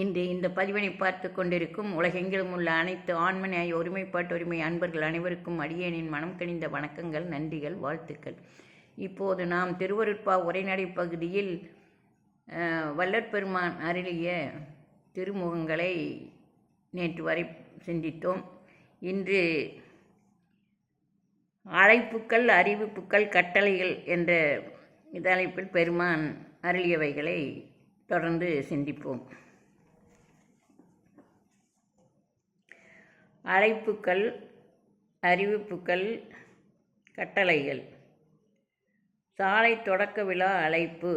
இன்று இந்த பதிவினை பார்த்து கொண்டிருக்கும் உலகெங்கிலும் உள்ள அனைத்து ஆண்மனையாய் ஒருமைப்பாட்டு உரிமை அன்பர்கள் அனைவருக்கும் அடியேனின் மனம் கணிந்த வணக்கங்கள் நன்றிகள் வாழ்த்துக்கள். இப்போது நாம் திருவருட்பா உரைநடை பகுதியில் வல்லற்பெருமான் அருளிய திருமுகங்களை நேற்று வரை சிந்தித்தோம். இன்று அழைப்புக்கள் அறிவிப்புக்கள் கட்டளைகள் என்ற தலைப்பில் பெருமான் அருளியவைகளை தொடர்ந்து சிந்திப்போம். அழைப்புக்கள் அறிவிப்புக்கள் கட்டளைகள். சாலை தொடக்க விழா அழைப்பு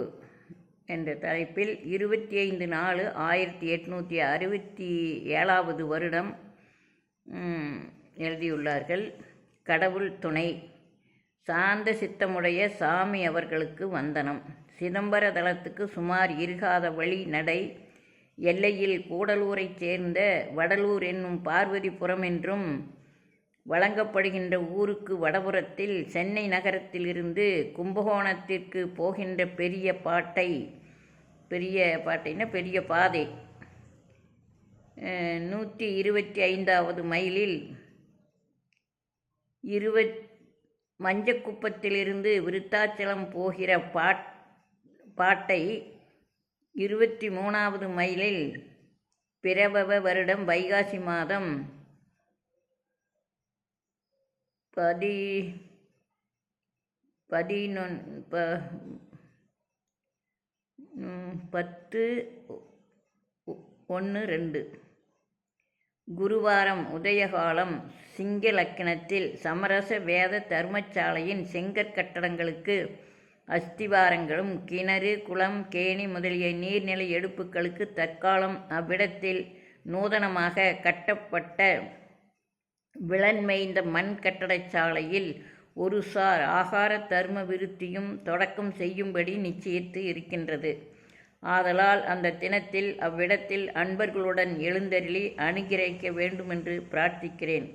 என்ற தலைப்பில் இருபத்தி ஐந்து நாலு ஆயிரத்தி எட்நூற்றி அறுபத்தி ஏழாவது வருடம் எழுதியுள்ளார்கள். கடவுள் துணை. சாந்த சித்தமுடைய சாமி அவர்களுக்கு வந்தனம். சிதம்பர தளத்துக்கு சுமார் இருகாத வழி நடை எல்லையில் கூடலூரைச் சேர்ந்த வடலூர் என்னும் பார்வதிபுரம் என்றும் வழங்கப்படுகின்ற ஊருக்கு வடபுறத்தில் சென்னை நகரத்திலிருந்து கும்பகோணத்திற்கு போகின்ற பெரிய பாட்டை பெரிய பாட்டைன்னா பெரிய பாதை. நூற்றி இருபத்தி ஐந்தாவது மைலில் இருபத் மஞ்சக்குப்பத்திலிருந்து விருத்தாச்சலம் போகிற பாட் பாட்டை இருபத்தி மூணாவது மைலில் பிரபவ வருடம் வைகாசி மாதம் பதி பதினொன் ப பத்து ஒன்று ரெண்டு. குருவாரம் உதயகாலம் சிங்க லக்கணத்தில் சமரச வேத தர்மசாலையின் செங்கற்கட்டடங்களுக்கு கட்டடங்களுக்கு அஸ்திவாரங்களும் கிணறு குளம் கேணி முதலிய நீர்நிலை எடுப்புகளுக்கு தற்காலம் அவ்விடத்தில் நூதனமாக கட்டப்பட்ட விளன்மைந்த மண் கட்டடச்சாலையில் ஒரு சார் ஆகார தர்ம விருத்தியும் தொடக்கம் செய்யும்படி நிச்சயித்து இருக்கின்றது. ஆதலால் அந்த தினத்தில் அவ்விடத்தில் அன்பர்களுடன் எழுந்தருளி அனுகிரகிக்க வேண்டுமென்று பிரார்த்திக்கிறேன்.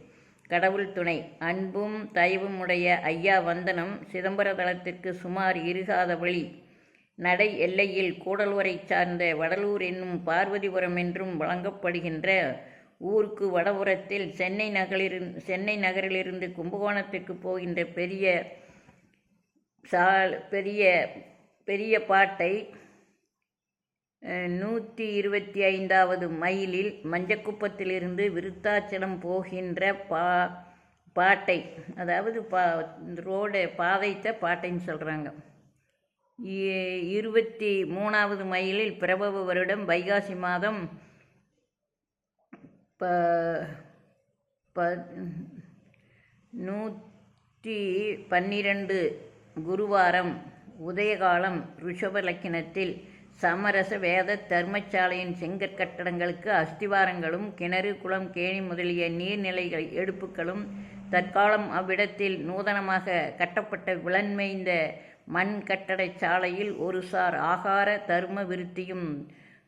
கடவுள் துணை. அன்பும் தயவும் உடைய ஐயா வந்தனம் சிதம்பர தளத்திற்கு சுமார் இருகாத வழி. நடை எல்லையில் கூடலூரை சார்ந்த வடலூர் என்னும் பார்வதிபுரம் என்றும் வழங்கப்படுகின்ற ஊருக்கு வடபுறத்தில் சென்னை நகரிலிருந்து சென்னை நகரிலிருந்து கும்பகோணத்திற்கு போகின்ற பெரிய சால் பெரிய பெரிய பாட்டை நூற்றி இருபத்தி ஐந்தாவது மைலில் மஞ்சக்குப்பத்திலிருந்து விருத்தாச்சலம் போகின்ற பா பாட்டை அதாவது பா இந்த ரோடு பாதைத்த பாட்டைன்னு சொல்கிறாங்க இருபத்தி மூணாவது மைலில் பிரபவ வருடம் வைகாசி மாதம் ப ப நூற்றி பன்னிரண்டு குருவாரம் உதயகாலம் ரிஷப லக்கினத்தில் சமரச வேத தர்மசாலையின் செங்கற்கட்டடங்களுக்கு அஸ்திவாரங்களும் கிணறு குளம் கேணி முதலிய நீர்நிலைகள் எடுப்புகளும் தற்காலம் அவ்விடத்தில் நூதனமாக கட்டப்பட்ட விளன்மைந்த மண் கட்டடச் சாலையில் ஒரு சார் ஆகார தர்ம விருத்தியும்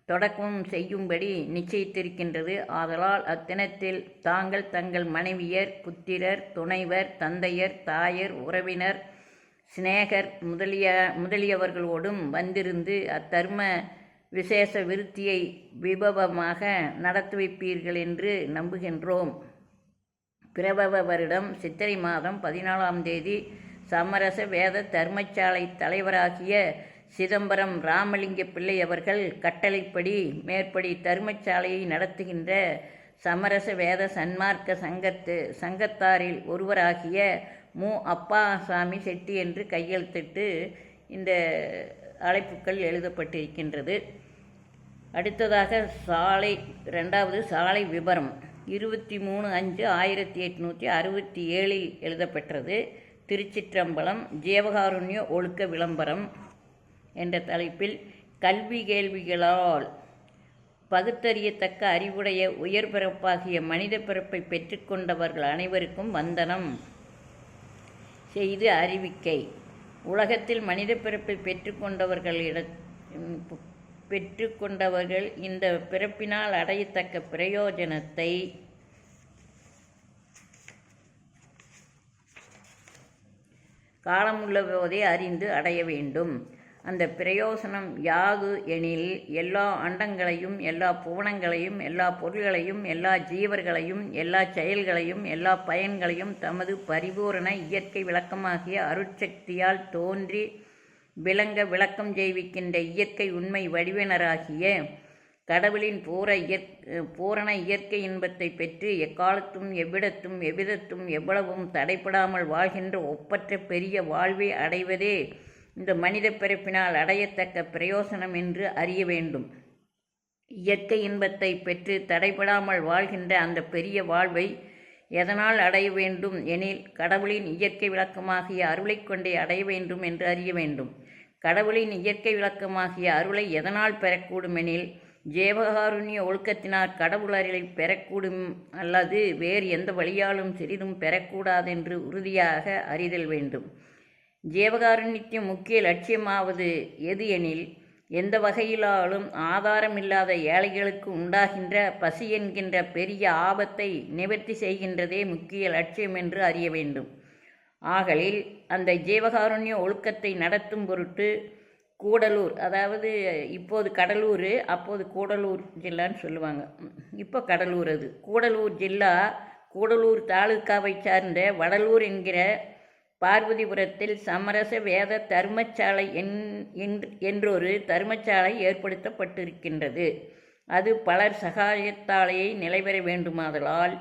தொடக்கமும் செய்யும்படி நிச்சயித்திருக்கின்றது. ஆதலால் அத்தினத்தில் தாங்கள் தங்கள் மனைவியர் புத்திரர் துணைவர் தந்தையர் தாயர் உறவினர் சிநேகர் முதலிய முதலியவர்களோடும் வந்திருந்து அத்தர்ம விசேஷ விருத்தியை விபவமாக நடத்துவிப்பீர்கள் என்று நம்புகின்றோம். பிரபவ வருடம் சித்திரை மாதம் பதினாலாம் தேதி சமரச வேத தர்மசாலை தலைவராகிய சிதம்பரம் ராமலிங்க பிள்ளை அவர்கள் கட்டளைப்படி மேற்படி தர்மசாலையை நடத்துகின்ற சமரச வேத சன்மார்க்க சங்கத்து சங்கத்தாரில் ஒருவராகிய மு. அப்பாசாமி செட்டி என்று கையெழுத்திட்டு இந்த அழைப்புக்கள் எழுதப்பட்டிருக்கின்றது. அடுத்ததாக சாலை ரெண்டாவது சாலை விபரம். இருபத்தி மூணு அஞ்சு ஆயிரத்தி எட்நூற்றி அறுபத்தி ஏழில் எழுதப்பெற்றது. திருச்சிற்றம்பலம் ஜீவகாருண்ய ஒழுக்க விளம்பரம் என்ற தலைப்பில் கல்வி கேள்விகளால் பகுத்தறியத்தக்க அறிவுடைய உயர் பிறப்பாகிய மனித பிறப்பை பெற்றுக்கொண்டவர்கள் அனைவருக்கும் வந்தனம். செய்து அறிவிக்கை. உலகத்தில் மனித பிறப்பை பெற்றுக்கொண்டவர்களிட பெற்றுக்கொண்டவர்கள் இந்த பிறப்பினால் அடையத்தக்க பிரயோஜனத்தை காலமுள்ள போதே அறிந்து அடைய வேண்டும். அந்த பிரயோசனம் யாது எனில் எல்லா அண்டங்களையும் எல்லா புவனங்களையும் எல்லா பொருள்களையும் எல்லா ஜீவர்களையும் எல்லா செயல்களையும் எல்லா பயன்களையும் தமது பரிபூரண இயற்கை விளக்கமாகிய அருட்சக்தியால் தோன்றி விளங்க விளக்கம் செய்விக்கின்ற இயற்கை உண்மை வடிவினராகிய கடவுளின் பூர இயற் பூரண இயற்கை இன்பத்தை பெற்று எக்காலத்தும் எவ்விடத்தும் எவ்விதத்தும் எவ்வளவும் தடைப்படாமல் வாழ்கின்ற ஒப்பற்ற பெரிய வாழ்வை அடைவதே இந்த மனித பிறப்பினால் அடையத்தக்க பிரயோசனம் என்று அறிய வேண்டும். இயற்கை இன்பத்தை பெற்று தடைபடாமல் வாழ்கின்ற அந்த பெரிய வாழ்வை எதனால் அடைய வேண்டும் எனில் கடவுளின் இயற்கை விளக்கமாகிய அருளை கொண்டே அடைய வேண்டும் என்று அறிய வேண்டும். கடவுளின் இயற்கை விளக்கமாகிய அருளை எதனால் பெறக்கூடும் எனில் ஜேவகாருண்ய ஒழுக்கத்தினால் கடவுள் அருளை பெறக்கூடும் அல்லது வேறு எந்த வழியாலும் சிறிதும் பெறக்கூடாதென்று உறுதியாக அறிதல் வேண்டும். ஜீவகாருண்யத்தின் முக்கிய லட்சியமாவது எது எனில் எந்த வகையிலாலும் ஆதாரமில்லாத ஏழைகளுக்கு உண்டாகின்ற பசி என்கின்ற பெரிய ஆபத்தை நிவர்த்தி செய்கின்றதே முக்கிய லட்சியம் என்று அறிய வேண்டும். ஆகலில் அந்த ஜீவகாருண்ய ஒழுக்கத்தை நடத்தும் பொருட்டு கூடலூர் அதாவது இப்போது கடலூர் அப்போது கூடலூர் ஜில்லான்னு சொல்லுவாங்க. இப்போ கடலூர் அது. கூடலூர் ஜில்லா கூடலூர் தாலுக்காவை சார்ந்த வடலூர் என்கிற பார்வதிபுரத்தில் சமரச வேத தர்மசாலை என் என்றொரு தர்மசாலை ஏற்படுத்தப்பட்டிருக்கின்றது. அது பலர் சகாயத்தாலேயே நிலைபெற வேண்டுமாதலால்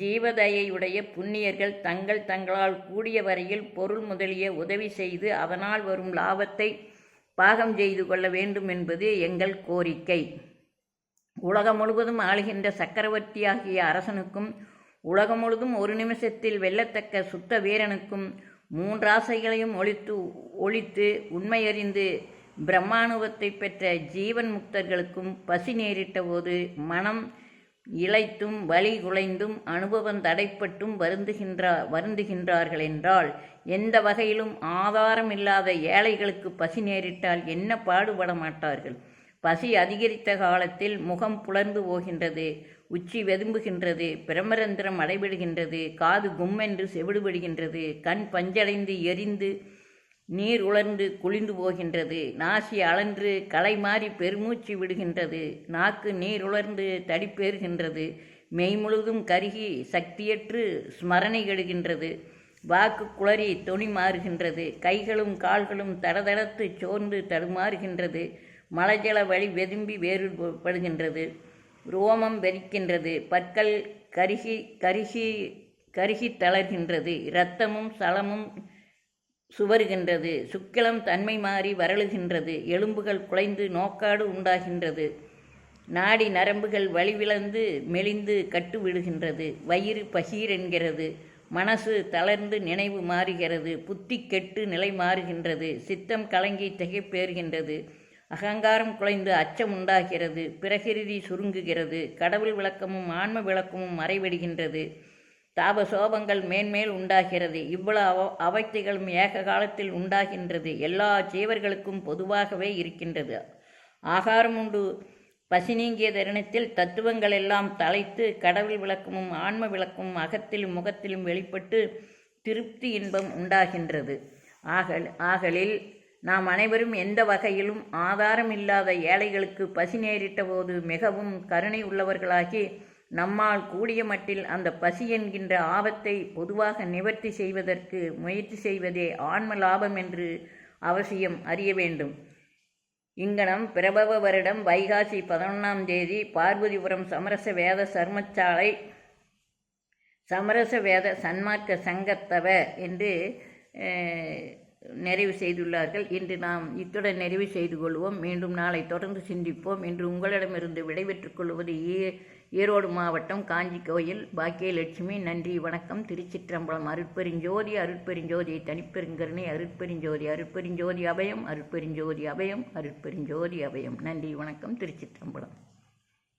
ஜீவதயையுடைய புண்ணியர்கள் தங்கள் தங்களால் கூடிய வரையில் பொருள் முதலிய உதவி செய்து அதனால் வரும் லாபத்தை பாகம் செய்து கொள்ள வேண்டும் என்பது எங்கள் கோரிக்கை. உலகம் முழுவதும் ஆளுகின்ற சக்கரவர்த்தியாகிய அரசனுக்கும் உலகம் முழுதும் ஒரு நிமிஷத்தில் வெல்லத்தக்க சுத்த வீரனுக்கும் மூன்றாசைகளையும் ஒழித்து ஒழித்து உண்மையறிந்து பிரம்மானுபத்தை பெற்ற ஜீவன் முக்தர்களுக்கும் பசி நேரிட்ட போது மனம் இழைத்தும் வலி குலைந்தும் அனுபவம் தடைப்பட்டும் வருந்துகின்றா வருந்துகின்றார்கள் என்றால் எந்த வகையிலும் ஆதாரம் இல்லாத ஏழைகளுக்கு பசி நேரிட்டால் என்ன பாடுபட மாட்டார்கள் பசி அதிகரித்த காலத்தில் முகம் புலர்ந்து போகின்றது. உச்சி வெதும்புகின்றது பிரமரந்திரம் அடைபடுகின்றது காது கும்மென்று செவிடுபடுகின்றது கண் பஞ்சடைந்து எரிந்து நீர் உலர்ந்து குளிந்து போகின்றது நாசி அலன்று களை மாறி பெருமூச்சு விடுகின்றது நாக்கு நீர் உலர்ந்து தடிப்பேறுகின்றது மெய் முழுதும் கருகி சக்தியற்று ஸ்மரணை கெடுகின்றது வாக்கு குளறி தொனி மாறுகின்றது கைகளும் கால்களும் தடதடத்து சோர்ந்து தடுமாறுகின்றது மலஜல வழி வெதும்பி வேறுபடுகின்றது. ரோமம் வெறிக்கின்றது. பற்கள் கருகி கருகி கருகி தளர்கின்றது. இரத்தமும் சலமும் சுவருகின்றது. சுக்கிலம் தன்மை மாறி வரழுகின்றது எலும்புகள் குலைந்து நோக்காடு உண்டாகின்றது. நாடி நரம்புகள் வழிவிழந்து மெலிந்து கட்டு விடுகின்றது வயிறு பகீர் என்கிறது மனசு தளர்ந்து நினைவு மாறுகிறது. புத்தி கெட்டு நிலை மாறுகின்றது. சித்தம் கலங்கி திகைப்பேறுகின்றது. அகங்காரம் குலைந்து அச்சம் உண்டாகிறது. பிரகிருதி சுருங்குகிறது. கடவுள் விளக்கமும் ஆன்ம விளக்கமும் மறைவிடுகின்றது தாப சோபங்கள் மேன்மேல் உண்டாகிறது. இவ்வளவு அவத்தைகளும் ஏக காலத்தில் உண்டாகின்றது. எல்லா ஜீவர்களுக்கும் பொதுவாகவே இருக்கின்றது. ஆகாரம் உண்டு. பசி நீங்கிய தருணத்தில் தத்துவங்கள் எல்லாம் தலைத்து கடவுள் விளக்கமும் ஆன்ம விளக்கமும் அகத்திலும் முகத்திலும் வெளிப்பட்டு திருப்தி இன்பம் உண்டாகின்றது. ஆகல் ஆகலில் நாம் அனைவரும் எந்த வகையிலும் ஆதாரம் இல்லாத ஏழைகளுக்கு பசி நேரிட்ட போது மிகவும் கருணை உள்ளவர்களாகி நம்மால் கூடிய மட்டில் அந்த பசி என்கின்ற ஆபத்தை பொதுவாக நிவர்த்தி செய்வதற்கு முயற்சி செய்வதே ஆன்ம லாபம் என்று அவசியம் அறிய வேண்டும். இங்கனம் பிரபவ வருடம் வைகாசி பதினொன்றாம் தேதி பார்வதிபுரம் சமரச வேத சர்மச்சாலை சமரச வேத சன்மார்க்க சங்கத்தவ என்று நிறைவு செய்துள்ளார்கள். இன்று நாம் இத்துடன் நிறைவு செய்து கொள்வோம். மீண்டும் நாளை தொடர்ந்து சிந்திப்போம். இன்று உங்களிடமிருந்து விடைபெற்றுக் கொள்வது ஈ ஈரோடு மாவட்டம் காஞ்சி கோயில். பாக்கியலட்சுமி நன்றி வணக்கம். திருச்சிற்றம்பலம் அருட்பெருஞ்சோதி அருட்பெருஞ்சோதி தனிப்பெருங்கருணை அருட்பெருஞ்சோதி அருட்பெருஞ்சோதி அபயம் அருட்பெருஞ்சோதி அபயம் அருட்பெருஞ்சோதி அபயம். நன்றி வணக்கம். திருச்சிற்றம்பலம்.